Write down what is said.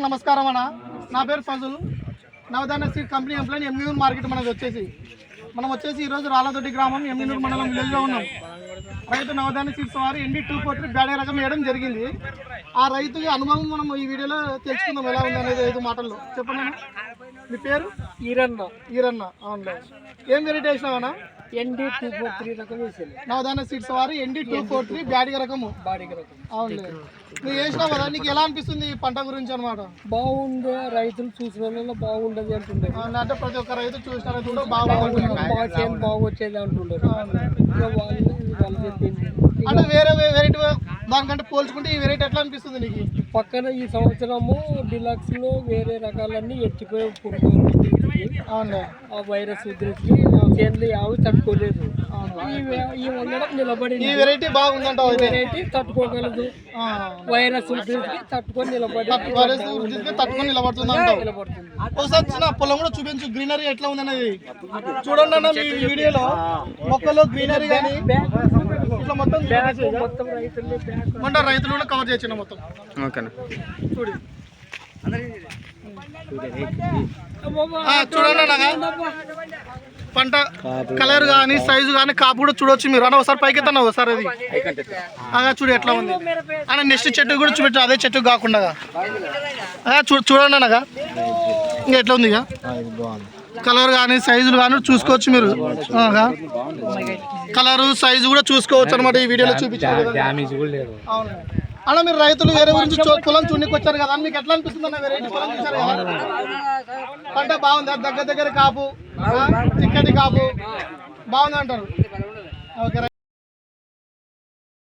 రైతులకు నమస్కారం అన్న. నా పేరు Fazul. Navadhanya seed company employee ఎంయూన్ market మనది వచ్చేసి. మనం వచ్చేసి ఈరోజు రాళ్ళదొడ్డి గ్రామం ఎంయూనూరు మండలం విలేజ్లో ఉన్నాం. రైతు నవధాన్య సీడ్స్ వారు ఎన్డీ టూ ఫోర్ త్రీ బ్యాడే రకం వేయడం జరిగింది. ఆ రైతు అనుభవం మనం ఈ వీడియోలో తెలుసుకుందాం ఎలా ఉంది అనేది ఐదు మాటల్లో. చెప్పండి. మీ పేరు? ఈరన్న. ఈరన్న. అవునులే. ఏం వెరైటీ వేసినావన్నా ఎన్డి టూ ఫోర్ త్రీ రకం వేసేది. నవధాన్య సీడ్స్ వారు ND two four three Byadgi రకము. బాడీకి రకం. అవునులే. నువ్వు వేసినావు కదా నీకు ఎలా అనిపిస్తుంది ఈ పంట గురించి అనమాట బాగుంది రైతులు చూసిన వాళ్ళలో బాగుండదు అంటుండే. అంటే ప్రతి ఒక్క రైతు చూసిన రైతు కూడా బాగుంటుంది బాగా వచ్చేది అంటుండే. వాళ్ళు అంటే వేరే దానికంటే పోల్చుకుంటే ఈ వెరైటీ ఎట్లా అనిపిస్తుంది నీకు? పక్కన ఈ సంవత్సరము డిలక్స్లో వేరే రకాలన్నీ ఎత్తిపోయి పుడుతుంది. అవునులే ఆ వైరస్ ఉధృతికి చేనులు యావి తట్టుకోలేదు. ఈ వే- ఈ వెరైటీ బాగుందంటావు అయితే. వెరైటీ తట్టుకోగలదు. వైరస్ ఉధృతికి తట్టుకొని నిలబడి వైరస్ ఉధృతికి తట్టుకొని నిలబడుతుంది. ఒకసారి చిన్న పొలం కూడా చూపించు గ్రీనరీ ఎట్లా ఉందనేది. చూడండి అన్న మీ వీడియోలో మొక్కలో గ్రీనరీ కానీ మొన్న రైతులు కూడా కవర్ చేయొచ్చు మొత్తం. ఓకేనా? చూడు. చూడండి అన్నగా. పంట కలర్ కానీ సైజు కానీ కాపు కూడా చూడొచ్చు మీరు. అన్న ఒకసారి పైకి ఎత్తన్నా ఒకసారి అది. అలా చూడు ఎట్లా ఉంది. అన్న నెక్స్ట్ చెట్టు కూడా చూపెట్టు అదే చెట్టు కాకుండా. చూడండి అనగా ఇంకా ఎట్లా ఉంది ఇక? కలర్ కానీ సైజులు కానీ చూసుకోవచ్చు మీరు. కలరు సైజు కూడా చూసుకోవచ్చు అనమాట ఈ వీడియోలో చూపించారు అన్న మీరు రైతులు వేరే గురించి పొలం చూడడానికి వచ్చారు కదా మీకు ఎట్లా అనిపిస్తుంది అన్న వెరైటీ పొలం చూసారు కదా? పంట బాగుంది? దగ్గర దగ్గర కాపు చిక్కటి కాపు. బాగుంది అంటారు? ఓకే